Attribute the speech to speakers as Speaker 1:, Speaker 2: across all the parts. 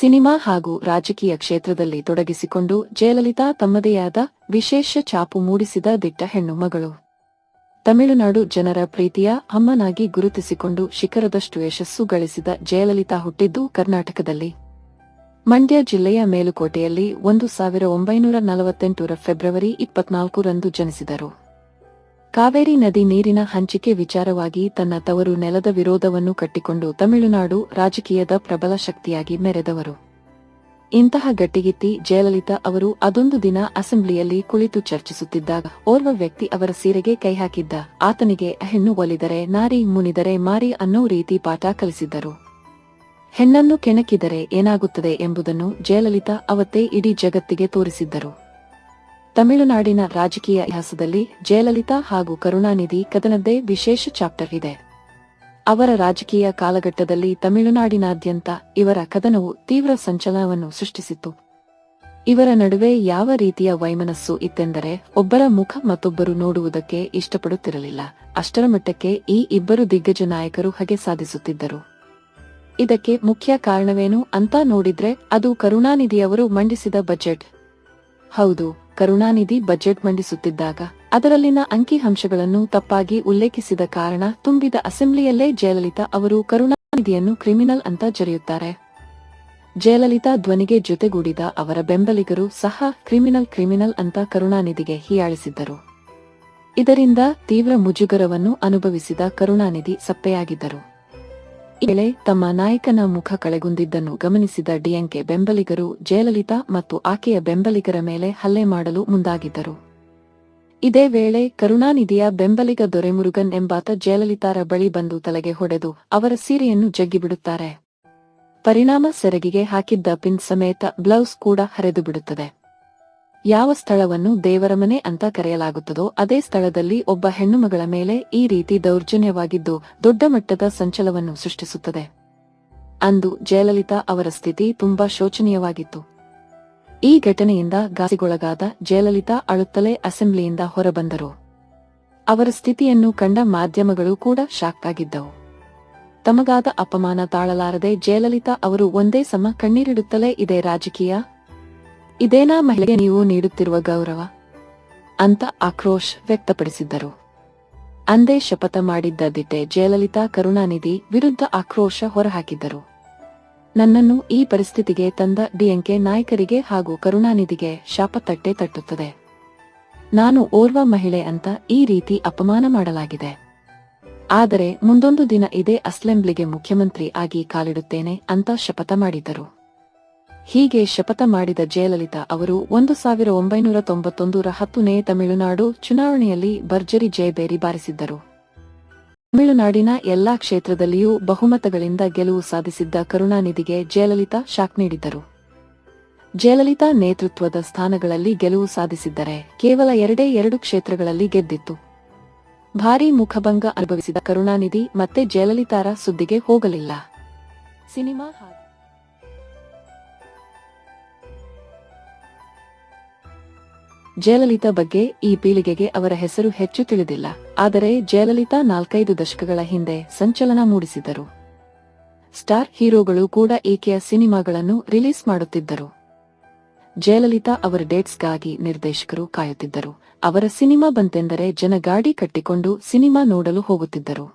Speaker 1: Cinema ಹಾಗೂ ರಾಜಕೀಯ ಕ್ಷೇತ್ರದಲ್ಲಿ ತೊಡಗಿಸಿಕೊಂಡು ಜಯಲಲಿತಾ ತಮ್ಮದೇ ಆದ ವಿಶೇಷ ಛಾಪು ಮೂಡಿಸಿದ ದಿಟ್ಟ ಹೆಣ್ಣು ಮಗಳು. ತಮಿಳುನಾಡು ಜನರ ಪ್ರೀತಿಯ ಅಮ್ಮನಾಗಿ ಗುರುತಿಸಿಕೊಂಡು ಶಿಖರದಷ್ಟು ಯಶಸ್ಸು ಗಳಿಸಿದ ಜಯಲಲಿತಾ ಹುಟ್ಟಿದ್ದು ಕರ್ನಾಟಕದಲ್ಲಿ. ಮಂಡ್ಯ ಜಿಲ್ಲೆಯ ಮೇಲುಕೋಟೆಯಲ್ಲಿ ಒಂದು ಸಾವಿರ ಒಂಬೈನೂರ ನಲವತ್ತೆಂಟರ ಫೆಬ್ರವರಿ ಇಪ್ಪತ್ನಾಲ್ಕರಂದು ಜನಿಸಿದರು. ಕಾವೇರಿ ನದಿ ನೀರಿನ ಹಂಚಿಕೆ ವಿಚಾರವಾಗಿ ತನ್ನ ತವರು ನೆಲದ ವಿರೋಧವನ್ನು ಕಟ್ಟಿಕೊಂಡು ತಮಿಳುನಾಡು ರಾಜಕೀಯದ ಪ್ರಬಲ ಶಕ್ತಿಯಾಗಿ ಮೆರೆದವರು. ಇಂತಹ ಗಟ್ಟಿಗಿತ್ತಿ ಜಯಲಲಿತಾ ಅವರು ಅದೊಂದು ದಿನ ಅಸೆಂಬ್ಲಿಯಲ್ಲಿ ಕುಳಿತು ಚರ್ಚಿಸುತ್ತಿದ್ದಾಗ ಓರ್ವ ವ್ಯಕ್ತಿ ಅವರ ಸೀರೆಗೆ ಕೈ ಹಾಕಿದ್ದ ಆತನಿಗೆ ಹೆಣ್ಣು ಒಲಿದರೆ ನಾರಿ ಮುನಿದರೆ ಮಾರಿ ಅನ್ನೋ ರೀತಿ ಪಾಠ ಕಲಿಸಿದ್ದರು. ಹೆಣ್ಣನ್ನು ಕೆಣಕಿದರೆ ಏನಾಗುತ್ತದೆ ಎಂಬುದನ್ನು ಜಯಲಲಿತಾ ಅವತ್ತೇ ಇಡೀ ಜಗತ್ತಿಗೆ ತೋರಿಸಿದ್ದರು. ತಮಿಳುನಾಡಿನ ರಾಜಕೀಯ ಇತಿಹಾಸದಲ್ಲಿ ಜಯಲಲಿತಾ ಹಾಗೂ ಕರುಣಾನಿಧಿ ಕದನದ್ದೇ ವಿಶೇಷ ಚಾಪ್ಟರ್ ಇದೆ. ಅವರ ರಾಜಕೀಯ ಕಾಲಘಟ್ಟದಲ್ಲಿ ತಮಿಳುನಾಡಿನಾದ್ಯಂತ ಇವರ ಕದನವು ತೀವ್ರ ಸಂಚಲನವನ್ನು ಸೃಷ್ಟಿಸಿತ್ತು. ಇವರ ನಡುವೆ ಯಾವ ರೀತಿಯ ವೈಮನಸ್ಸು ಇತ್ತೆಂದರೆ ಒಬ್ಬರ ಮುಖ ಮತ್ತೊಬ್ಬರು ನೋಡುವುದಕ್ಕೆ ಇಷ್ಟಪಡುತ್ತಿರಲಿಲ್ಲ. ಅಷ್ಟರ ಮಟ್ಟಕ್ಕೆ ಈ ಇಬ್ಬರು ದಿಗ್ಗಜ ನಾಯಕರು ಹಗೆ ಸಾಧಿಸುತ್ತಿದ್ದರು. ಇದಕ್ಕೆ ಮುಖ್ಯ ಕಾರಣವೇನು ಅಂತ ನೋಡಿದ್ರೆ ಅದು ಕರುಣಾನಿಧಿಯವರು ಮಂಡಿಸಿದ ಬಜೆಟ್. ಹೌದು ಕರುಣಾನಿಧಿ ಬಜೆಟ್ ಮಂಡಿಸುತ್ತಿದ್ದಾಗ ಅದರಲ್ಲಿನ ಅಂಕಿಅಂಶಗಳನ್ನು ತಪ್ಪಾಗಿ ಉಲ್ಲೇಖಿಸಿದ ಕಾರಣ ತುಂಬಿದ ಅಸೆಂಬ್ಲಿಯಲ್ಲೇ ಜಯಲಲಿತಾ ಅವರು ಕರುಣಾನಿಧಿಯನ್ನು ಕ್ರಿಮಿನಲ್ ಅಂತ ಜರೆಯುತ್ತಾರೆ. ಜಯಲಲಿತಾ ಧ್ವನಿಗೆ ಜೊತೆಗೂಡಿದ ಅವರ ಬೆಂಬಲಿಗರು ಸಹ ಕ್ರಿಮಿನಲ್ ಕ್ರಿಮಿನಲ್ ಅಂತ ಕರುಣಾನಿಧಿಗೆ ಹೀಯಾಳಿಸಿದ್ದರು. ಇದರಿಂದ ತೀವ್ರ ಮುಜುಗರವನ್ನು ಅನುಭವಿಸಿದ ಕರುಣಾನಿಧಿ ಸಪ್ಪೆಯಾಗಿದ್ದರು. ಈ ವೇಳೆ ತಮ್ಮ ನಾಯಕನ ಮುಖ ಕಳೆಗುಂದಿದ್ದನ್ನು ಗಮನಿಸಿದ ಡಿಎಂಕೆ ಬೆಂಬಲಿಗರು ಜಯಲಲಿತಾ ಮತ್ತು ಆಕೆಯ ಬೆಂಬಲಿಗರ ಮೇಲೆ ಹಲ್ಲೆ ಮಾಡಲು ಮುಂದಾಗಿದ್ದರು. ಇದೇ ವೇಳೆ ಕರುಣಾನಿಧಿಯ ಬೆಂಬಲಿಗ ದೊರೆಮುರುಗನ್ ಎಂಬಾತ ಜಯಲಲಿತಾರ ಬಳಿ ಬಂದು ತಲೆಗೆ ಹೊಡೆದು ಅವರ ಸೀರೆಯನ್ನು ಜಗ್ಗಿಬಿಡುತ್ತಾರೆ. ಪರಿಣಾಮ ಸೆರಗಿಗೆ ಹಾಕಿದ್ದ ಪಿನ್ ಸಮೇತ ಬ್ಲೌಸ್ ಕೂಡ ಹರಿದು ಬಿಡುತ್ತದೆ ಯಾವ ಸ್ಥಳವನ್ನು ದೇವರ ಮನೆ ಅಂತ ಕರೆಯಲಾಗುತ್ತದೋ ಅದೇ ಸ್ಥಳದಲ್ಲಿ ಒಬ್ಬ ಹೆಣ್ಣುಮಗಳ ಮೇಲೆ ಈ ರೀತಿ ದೌರ್ಜನ್ಯವಾಗಿದ್ದು ದೊಡ್ಡ ಮಟ್ಟದ ಸಂಚಲವನ್ನು ಸೃಷ್ಟಿಸುತ್ತದೆ. ಅಂದು ಜಯಲಲಿತಾ ಅವರ ಸ್ಥಿತಿ ತುಂಬಾ ಶೋಚನೀಯವಾಗಿತ್ತು. ಈ ಘಟನೆಯಿಂದ ಗಾಸಿಗೊಳಗಾದ ಜಯಲಲಿತಾ ಅಳುತ್ತಲೇ ಅಸೆಂಬ್ಲಿಯಿಂದ ಹೊರಬಂದರು. ಅವರ ಸ್ಥಿತಿಯನ್ನು ಕಂಡ ಮಾಧ್ಯಮಗಳು ಕೂಡ ಶಾಕ್ ಆಗಿದ್ದವು. ತಮಗಾದ ಅಪಮಾನ ತಾಳಲಾರದೆ ಜಯಲಲಿತಾ ಅವರು ಒಂದೇ ಸಮ ಕಣ್ಣೀರಿಡುತ್ತಲೇ ಇದೆ ರಾಜಕೀಯ ಇದೇನಾ ಮಹಿಳೆಗೆ ನೀವು ನೀಡುತ್ತಿರುವ ಗೌರವ? ಅಂತ ಆಕ್ರೋಶ ವ್ಯಕ್ತಪಡಿಸಿದ್ದರು. ಅಂದೇ ಶಪಥ ಮಾಡಿದ್ದ ದಿಟ್ಟೆ ಜಯಲಲಿತಾ ಕರುಣಾನಿಧಿ ವಿರುದ್ಧ ಆಕ್ರೋಶ ಹೊರಹಾಕಿದ್ದರು. ನನ್ನನ್ನು ಈ ಪರಿಸ್ಥಿತಿಗೆ ತಂದ ಡಿಎಂಕೆ ನಾಯಕರಿಗೆ ಹಾಗೂ ಕರುಣಾನಿಧಿಗೆ ಶಾಪ ತಟ್ಟೆ ತಟ್ಟುತ್ತದೆ. ನಾನು ಓರ್ವ ಮಹಿಳೆ ಅಂತ ಈ ರೀತಿ ಅಪಮಾನ ಮಾಡಲಾಗಿದೆ. ಆದರೆ ಮುಂದೊಂದು ದಿನ ಇದೇ ಅಸೆಂಬ್ಲಿಗೆ ಮುಖ್ಯಮಂತ್ರಿ ಆಗಿ ಕಾಲಿಡುತ್ತೇನೆ ಅಂತ ಶಪಥ ಮಾಡಿದ್ದರು. ಹೀಗೆ ಶಪಥ ಮಾಡಿದ ಜಯಲಲಿತಾ ಅವರು ಒಂದು ಸಾವಿರ ಒಂಬೈನೂರ ತೊಂಬತ್ತೊಂದರ ಹತ್ತನೇ ತಮಿಳುನಾಡು ಚುನಾವಣೆಯಲ್ಲಿ ಭರ್ಜರಿ ಜಯಬೇರಿ ಬಾರಿಸಿದ್ದರು. ತಮಿಳುನಾಡಿನ ಎಲ್ಲಾ ಕ್ಷೇತ್ರದಲ್ಲಿಯೂ ಬಹುಮತಗಳಿಂದ ಗೆಲುವು ಸಾಧಿಸಿದ್ದ ಕರುಣಾನಿಧಿಗೆ ಜಯಲಲಿತಾ ಶಾಕ್ ನೀಡಿದ್ದರು. ಜಯಲಲಿತಾ ನೇತೃತ್ವದ ಸ್ಥಾನಗಳಲ್ಲಿ ಗೆಲುವು ಸಾಧಿಸಿದ್ದರೆ ಕೇವಲ ಎರಡೇ ಎರಡು ಕ್ಷೇತ್ರಗಳಲ್ಲಿ ಗೆದ್ದಿತ್ತು. ಭಾರೀ ಮುಖಭಂಗ ಅನುಭವಿಸಿದ ಕರುಣಾನಿಧಿ ಮತ್ತೆ ಜಯಲಲಿತಾರ ಸುದ್ದಿಗೆ ಹೋಗಲಿಲ್ಲ. ಸಿನಿಮಾ ಜಯಲಲಿತಾ ಬಗ್ಗೆ ಈ ಪೀಳಿಗೆಗೆ ಅವರ ಹೆಸರು ಹೆಚ್ಚು ತಿಳಿದಿಲ್ಲ, ಆದರೆ ಜಯಲಲಿತಾ ನಾಲ್ಕೈದು ದಶಕಗಳ ಹಿಂದೆ ಸಂಚಲನ ಮೂಡಿಸಿದರು. ಸ್ಟಾರ್ ಹೀರೋಗಳು ಕೂಡ ಈಕೆಯ ಸಿನಿಮಾಗಳನ್ನು ರಿಲೀಸ್ ಮಾಡುತ್ತಿದ್ದರು? ಜಯಲಲಿತಾ ಅವರ ಡೇಟ್ಸ್ಗಾಗಿ ನಿರ್ದೇಶಕರು ಕಾಯುತ್ತಿದ್ದರು, ಅವರ ಸಿನಿಮಾ ಬಂತೆಂದರೆ ಜನ ಗಾಡಿ ಕಟ್ಟಿಕೊಂಡು ಸಿನಿಮಾ ನೋಡಲು ಹೋಗುತ್ತಿದ್ದರು.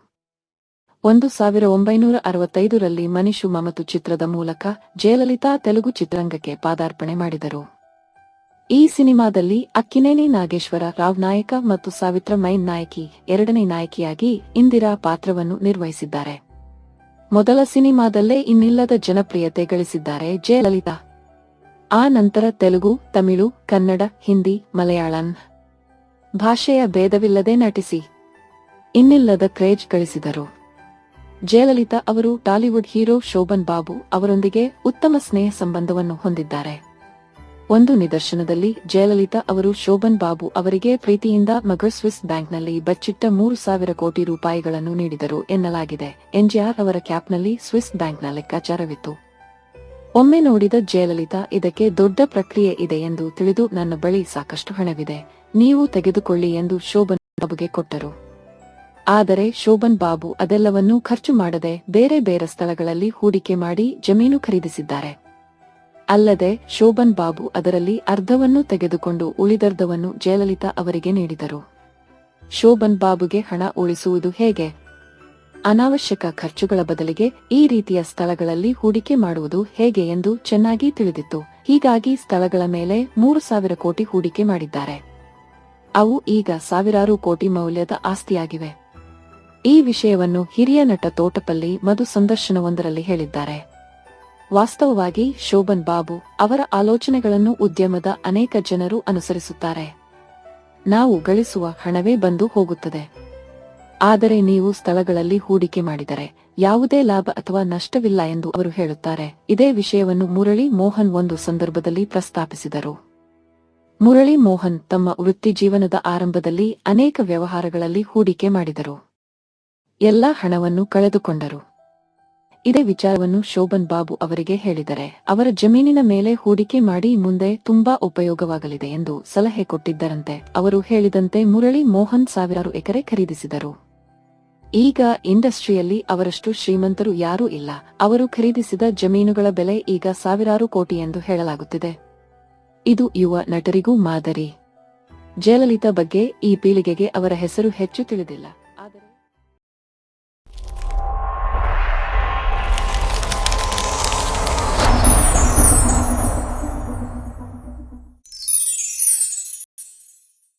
Speaker 1: ಒಂದು ಸಾವಿರ ಒಂಬೈನೂರ ಅರವತ್ತೈದರಲ್ಲಿ ಮನಿಷು ಮಮತು ಚಿತ್ರದ ಮೂಲಕ ಜಯಲಲಿತಾ ತೆಲುಗು ಚಿತ್ರರಂಗಕ್ಕೆ ಪಾದಾರ್ಪಣೆ ಮಾಡಿದರು. ಈ ಸಿನಿಮಾದಲ್ಲಿ ಅಕ್ಕಿನೇನಿ ನಾಗೇಶ್ವರ, ರಾವ್ ನಾಯಕ ಮತ್ತು ಸಾವಿತ್ರ ಮೈನ್ ನಾಯಕಿ, ಎರಡನೇ ನಾಯಕಿಯಾಗಿ ಇಂದಿರಾ ಪಾತ್ರವನ್ನು ನಿರ್ವಹಿಸಿದ್ದಾರೆ. ಮೊದಲ ಸಿನಿಮಾದಲ್ಲೇ ಇನ್ನಿಲ್ಲದ ಜನಪ್ರಿಯತೆ ಗಳಿಸಿದ್ದಾರೆ ಜಯಲಲಿತಾ ಆ ನಂತರ ತೆಲುಗು, ತಮಿಳು, ಕನ್ನಡ, ಹಿಂದಿ, ಮಲಯಾಳಂ ಭಾಷೆಯ ಭೇದವಿಲ್ಲದೆ ನಟಿಸಿ ಇನ್ನಿಲ್ಲದ ಕ್ರೇಜ್ ಗಳಿಸಿದರು. ಜಯಲಲಿತಾ ಅವರು ಟಾಲಿವುಡ್ ಹೀರೋ ಶೋಭನ್ ಬಾಬು ಅವರೊಂದಿಗೆ ಉತ್ತಮ ಸ್ನೇಹ ಸಂಬಂಧವನ್ನು ಹೊಂದಿದ್ದಾರೆ. ಒಂದು ನಿದರ್ಶನದಲ್ಲಿ ಜಯಲಲಿತಾ ಅವರು ಶೋಭನ್ ಬಾಬು ಅವರಿಗೆ ಪ್ರೀತಿಯಿಂದ ಮಗ ಸ್ವಿಸ್ ಬ್ಯಾಂಕ್ನಲ್ಲಿ ಬಚ್ಚಿಟ್ಟ ಮೂರು ಸಾವಿರ ಕೋಟಿ ರೂಪಾಯಿಗಳನ್ನು ನೀಡಿದರು ಎನ್ನಲಾಗಿದೆ. ಎನ್ಜಿಆರ್ ಅವರ ಕ್ಯಾಪ್ನಲ್ಲಿ ಸ್ವಿಸ್ ಬ್ಯಾಂಕ್ನ ಲೆಕ್ಕಾಚಾರವಿತ್ತು. ಒಮ್ಮೆ ನೋಡಿದ ಜಯಲಲಿತಾ, ಇದಕ್ಕೆ ದೊಡ್ಡ ಪ್ರಕ್ರಿಯೆ ಇದೆ ಎಂದು ತಿಳಿದು ನನ್ನ ಬಳಿ ಸಾಕಷ್ಟು ಹಣವಿದೆ. ನೀವು ತೆಗೆದುಕೊಳ್ಳಿ ಎಂದು ಶೋಭನ್ ಬಾಬುಗೆ ಕೊಟ್ಟರು. ಆದರೆ ಶೋಭನ್ ಬಾಬು ಅದೆಲ್ಲವನ್ನೂ ಖರ್ಚು ಮಾಡದೆ ಬೇರೆ ಬೇರೆ ಸ್ಥಳಗಳಲ್ಲಿ ಹೂಡಿಕೆ ಮಾಡಿ ಜಮೀನು ಖರೀದಿಸಿದ್ದಾರೆ. ಅಲ್ಲದೆ ಶೋಭನ್ ಬಾಬು ಅದರಲ್ಲಿ ಅರ್ಧವನ್ನು ತೆಗೆದುಕೊಂಡು ಉಳಿದರ್ಧವನ್ನು ಜಯಲಲಿತಾ ಅವರಿಗೆ ನೀಡಿದರು. ಶೋಭನ್ ಬಾಬುಗೆ ಹಣ ಉಳಿಸುವುದು ಹೇಗೆ? ಅನಾವಶ್ಯಕ ಖರ್ಚುಗಳ ಬದಲಿಗೆ ಈ ರೀತಿಯ ಸ್ಥಳಗಳಲ್ಲಿ ಹೂಡಿಕೆ ಮಾಡುವುದು ಹೇಗೆ ಎಂದು ಚೆನ್ನಾಗಿ ತಿಳಿದಿತ್ತು. ಹೀಗಾಗಿ ಸ್ಥಳಗಳ ಮೇಲೆ ಮೂರು ಸಾವಿರ ಕೋಟಿ ಹೂಡಿಕೆ ಮಾಡಿದ್ದಾರೆ. ಅವು ಈಗ ಸಾವಿರಾರು ಕೋಟಿ ಮೌಲ್ಯದ ಆಸ್ತಿಯಾಗಿವೆ. ಈ ವಿಷಯವನ್ನು ಹಿರಿಯ ನಟ ತೋಟಪಲ್ಲಿ ಮಧು ಸಂದರ್ಶನವೊಂದರಲ್ಲಿ ಹೇಳಿದ್ದಾರೆ. ವಾಸ್ತವವಾಗಿ ಶೋಭನ್ ಬಾಬು ಅವರ ಆಲೋಚನೆಗಳನ್ನು ಉದ್ಯಮದ ಅನೇಕ ಜನರು ಅನುಸರಿಸುತ್ತಾರೆ. ನಾವು ಗಳಿಸುವ ಹಣವೇ ಬಂದು ಹೋಗುತ್ತದೆ. ಆದರೆ ನೀವು ಸ್ಥಳಗಳಲ್ಲಿ ಹೂಡಿಕೆ ಮಾಡಿದರೆ ಯಾವುದೇ ಲಾಭ ಅಥವಾ ನಷ್ಟವಿಲ್ಲ ಎಂದು ಅವರು ಹೇಳುತ್ತಾರೆ. ಇದೇ ವಿಷಯವನ್ನು ಮುರಳಿ ಮೋಹನ್ ಒಂದು ಸಂದರ್ಭದಲ್ಲಿ ಪ್ರಸ್ತಾಪಿಸಿದರು. ಮುರಳಿ ಮೋಹನ್ ತಮ್ಮ ವೃತ್ತಿ ಜೀವನದ ಆರಂಭದಲ್ಲಿ ಅನೇಕ ವ್ಯವಹಾರಗಳಲ್ಲಿ ಹೂಡಿಕೆ ಮಾಡಿದರು. ಎಲ್ಲ ಹಣವನ್ನು ಕಳೆದುಕೊಂಡರು. ಇದೇ ವಿಚಾರವನ್ನು ಶೋಭನ್ ಬಾಬು ಅವರಿಗೆ ಹೇಳಿದರೆ, ಅವರ ಜಮೀನಿನ ಮೇಲೆ ಹೂಡಿಕೆ ಮಾಡಿ ಮುಂದೆ ತುಂಬಾ ಉಪಯೋಗವಾಗಲಿದೆ ಎಂದು ಸಲಹೆ ಕೊಟ್ಟಿದ್ದರಂತೆ ಅವರು ಹೇಳಿದಂತೆ ಮುರಳಿ ಮೋಹನ್ ಸಾವಿರಾರು ಎಕರೆ ಖರೀದಿಸಿದರು. ಈಗ ಇಂಡಸ್ಟ್ರಿಯಲ್ಲಿ ಅವರಷ್ಟು ಶ್ರೀಮಂತರು ಯಾರೂ ಇಲ್ಲ. ಅವರು ಖರೀದಿಸಿದ ಜಮೀನುಗಳ ಬೆಲೆ ಈಗ ಸಾವಿರಾರು ಕೋಟಿ ಎಂದು ಹೇಳಲಾಗುತ್ತಿದೆ. ಇದು ಯುವ ನಟರಿಗೂ ಮಾದರಿ. ಜಯಲಲಿತಾ ಬಗ್ಗೆ ಈ ಪೀಳಿಗೆಗೆ ಅವರ ಹೆಸರು ಹೆಚ್ಚು ತಿಳಿದಿಲ್ಲ.